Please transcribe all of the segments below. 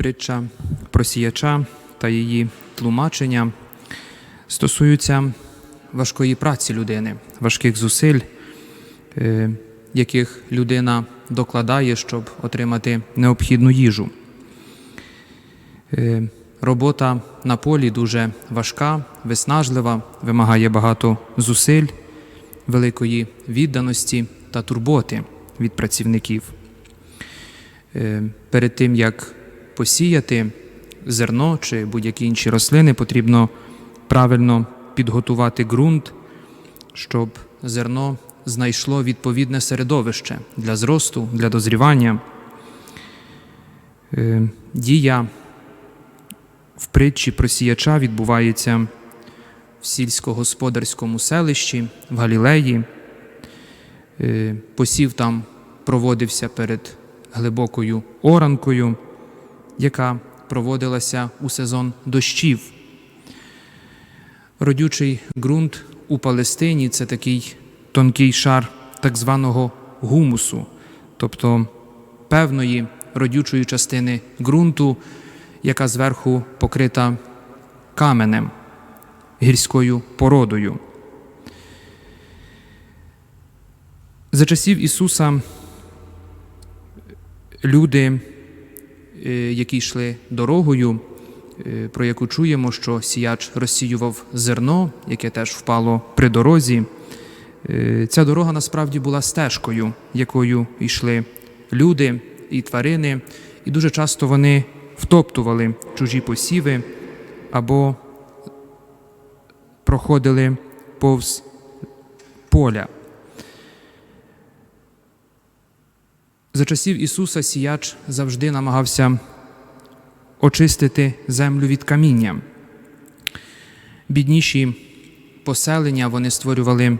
притча про сіяча та її тлумачення стосуються важкої праці людини, важких зусиль, е, яких людина докладає, щоб отримати необхідну їжу. Е, Робота на полі дуже важка, виснажлива, вимагає багато зусиль, великої відданості та турботи від працівників. Е, Перед тим як посіяти зерно чи будь-які інші рослини, потрібно правильно підготувати ґрунт, щоб зерно знайшло відповідне середовище для зросту, для дозрівання. Е, Дія в притчі про сіяча відбувається в сільськогосподарському селищі в Галілеї. Е, Посів там проводився перед глибокою оранкою, яка проводилася у сезон дощів. Родючий ґрунт у Палестині це такий тонкий шар так званого гумусу, тобто певної родючої частини ґрунту, яка зверху покрита каменем, гірською породою. За часів Ісуса люди, які йшли дорогою, е, про яку чуємо, що сіяч розсіював зерно, яке теж впало при дорозі. Е, Ця дорога насправді була стежкою, якою йшли люди і тварини, і дуже часто вони втоптували чужі посіви або проходили повз поля. За часів Ісуса сіяч завжди намагався очистити землю від каміння. Бідніші поселення вони створювали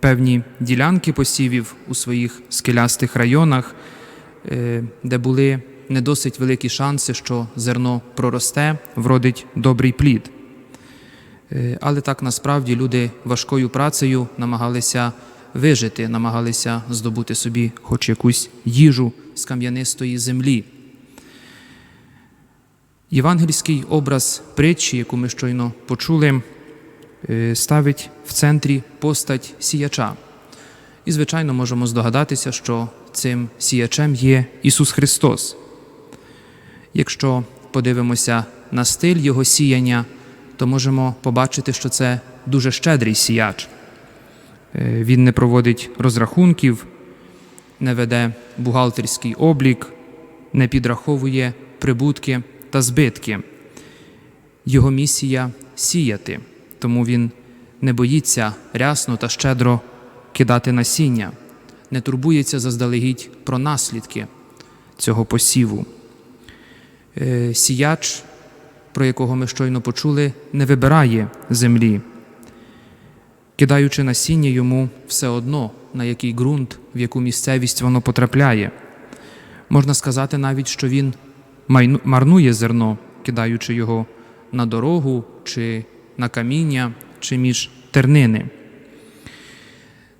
певні ділянки посівів у своїх скелястих районах, е, де були не досить великі шанси, що зерно проросте, вродить добрий плід. Е, Але так насправді люди важкою працею намагалися вижити, намагалися здобути собі хоч якусь їжу з кам'янистої землі. Євангельський образ притчі, яку ми щойно почули, е, ставить в центрі постать сіяча. І, звичайно, можемо здогадатися, що цим сіячем є Ісус Христос. Якщо подивимося на стиль Його сіяння, то можемо побачити, що це дуже щедрий сіяч. Е, Він не проводить розрахунків, не веде бухгалтерський облік, не підраховує прибутки та збитки. Його місія сіяти, тому він не боїться рясно та щедро кидати насіння, не турбується заздалегідь про наслідки цього посіву. Е, Сіяч, про якого ми щойно почули, не вибирає землі. Кидаючи насіння йому все одно, на який ґрунт, в яку місцевість воно потрапляє. Можна сказати навіть, що він марнує зерно, кидаючи його на дорогу чи на каміння, чи між тернини.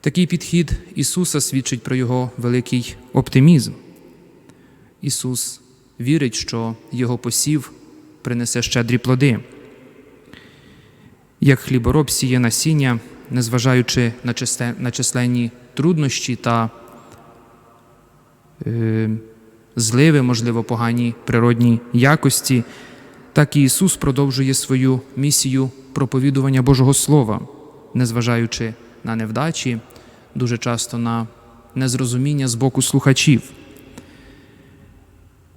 Такий підхід Ісуса свідчить про Його великий оптимізм. Ісус вірить, що Його посів принесе щедрі плоди. Як хлібороб сіє насіння, незважаючи на численні труднощі та е, зливи, можливо, погані природні якості, так і Ісус продовжує свою місію проповідування Божого Слова, незважаючи на невдачі, дуже часто на незрозуміння з боку слухачів.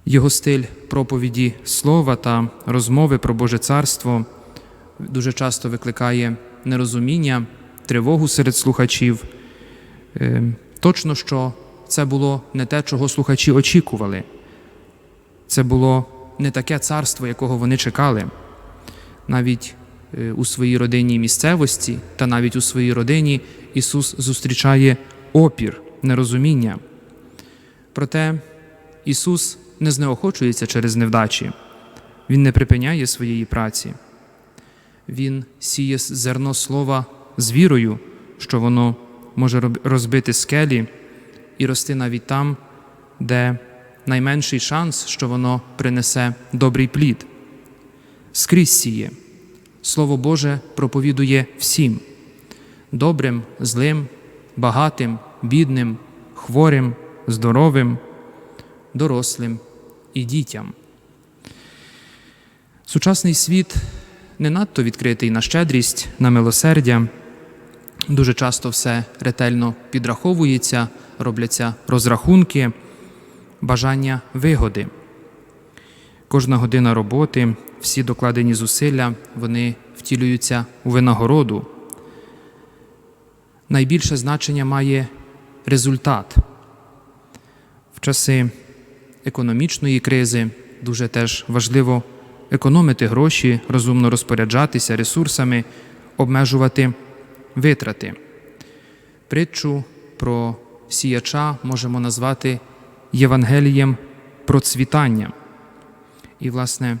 Його стиль проповіді слова та розмови про Боже Царство дуже часто викликає нерозуміння, тривогу серед слухачів. Е, Точно, що це було не те, чого слухачі очікували. Це було не таке царство, якого вони чекали. Навіть е, у своїй родинній місцевості та навіть у своїй родині Ісус зустрічає опір, нерозуміння. Проте Ісус не знеохочується через невдачі, Він не припиняє своєї праці. Він сіє зерно слова з вірою, що воно може розбити скелі і рости навіть там, де найменший шанс, що воно принесе добрий плід. Скрізь сіє. Слово Боже проповідує всім добрим, злим, багатим, бідним, хворим, здоровим, дорослим і дітям. Сучасний світ не надто відкритий на щедрість, на милосердя. Дуже часто все ретельно підраховується, робляться розрахунки, бажання вигоди. Кожна година роботи, всі докладені зусилля, вони втілюються у винагороду. Найбільше значення має результат. В часи економічної кризи дуже теж важливо економити гроші, розумно розпоряджатися ресурсами, обмежувати витрати. Притчу про сіяча можемо назвати Євангелієм процвітання. І, власне,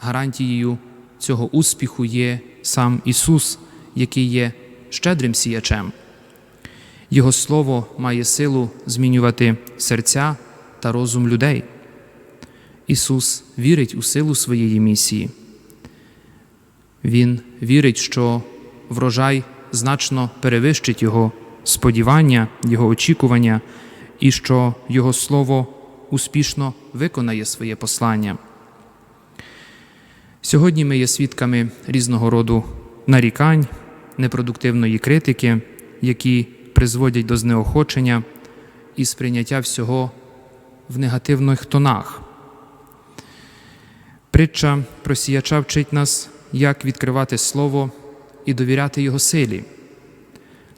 гарантією цього успіху є сам Ісус, який є щедрим сіячем. Його Слово має силу змінювати серця та розум людей. Ісус вірить у силу своєї місії. Він вірить, що врожай значно перевищить Його сподівання, Його очікування, і що Його Слово успішно виконає своє послання. Сьогодні ми є свідками різного роду нарікань, непродуктивної критики, які призводять до знеохочення і сприйняття всього в негативних тонах. Притча про сіяча вчить нас, як відкривати Слово і довіряти Його силі.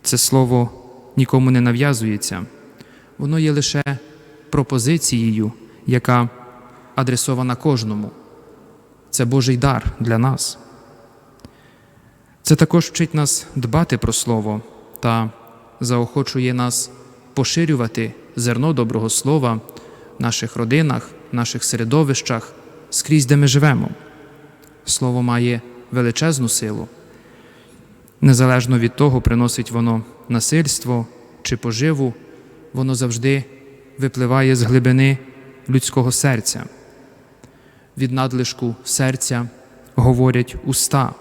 Це слово нікому не нав'язується, воно є лише пропозицією, яка адресована кожному. Це Божий дар для нас. Це також вчить нас дбати про Слово та заохочує нас поширювати зерно доброго слова в наших родинах, в наших середовищах, скрізь, де ми живемо. Слово має величезну силу. Незалежно від того, приносить воно насильство чи поживу, воно завжди випливає з глибини людського серця. Від надлишку серця говорять уста.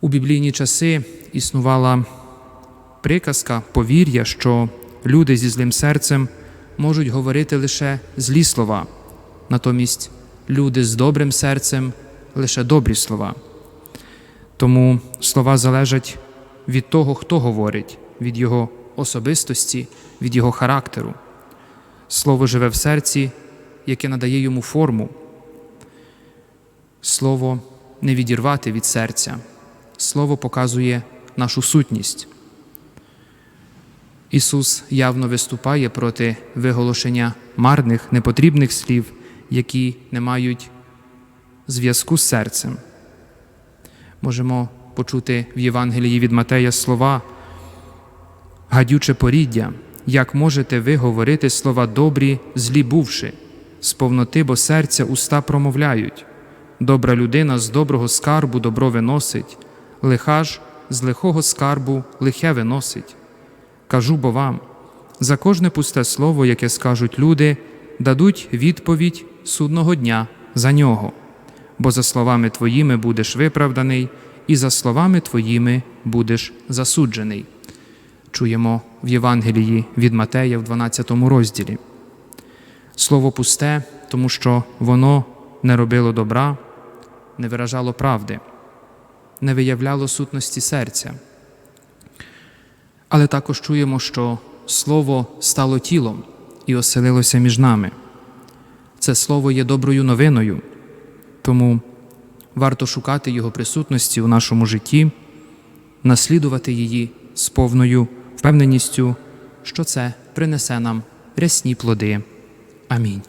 У біблійні часи існувала приказка, повір'я, що люди зі злим серцем можуть говорити лише злі слова, натомість люди з добрим серцем лише добрі слова. Тому слова залежать від того, хто говорить, від його особистості, від його характеру. Слово живе в серці, яке надає йому форму. Слово не відірвати від серця. Слово показує нашу сутність. Ісус явно виступає проти виголошення марних, непотрібних слів, які не мають зв'язку з серцем. Можемо почути в Євангелії від Матея слова, гадюче поріддя, як можете ви говорити слова добрі, злі бувши, з повноти, бо серця уста промовляють. Добра людина з доброго скарбу добро виносить, лиха ж з лихого скарбу лихе виносить. Кажу бо вам, за кожне пусте слово, яке скажуть люди, дадуть відповідь судного дня за нього, бо за словами твоїми будеш виправданий, і за словами твоїми будеш засуджений. Чуємо в Євангелії від Матея в 12 розділі. Слово пусте, тому що воно не робило добра, не виражало правди, не виявляло сутності серця. Але також чуємо, що Слово стало тілом і оселилося між нами. Це слово є доброю новиною, тому варто шукати Його присутності у нашому житті, наслідувати її з повною впевненістю, що це принесе нам рясні плоди. Амінь.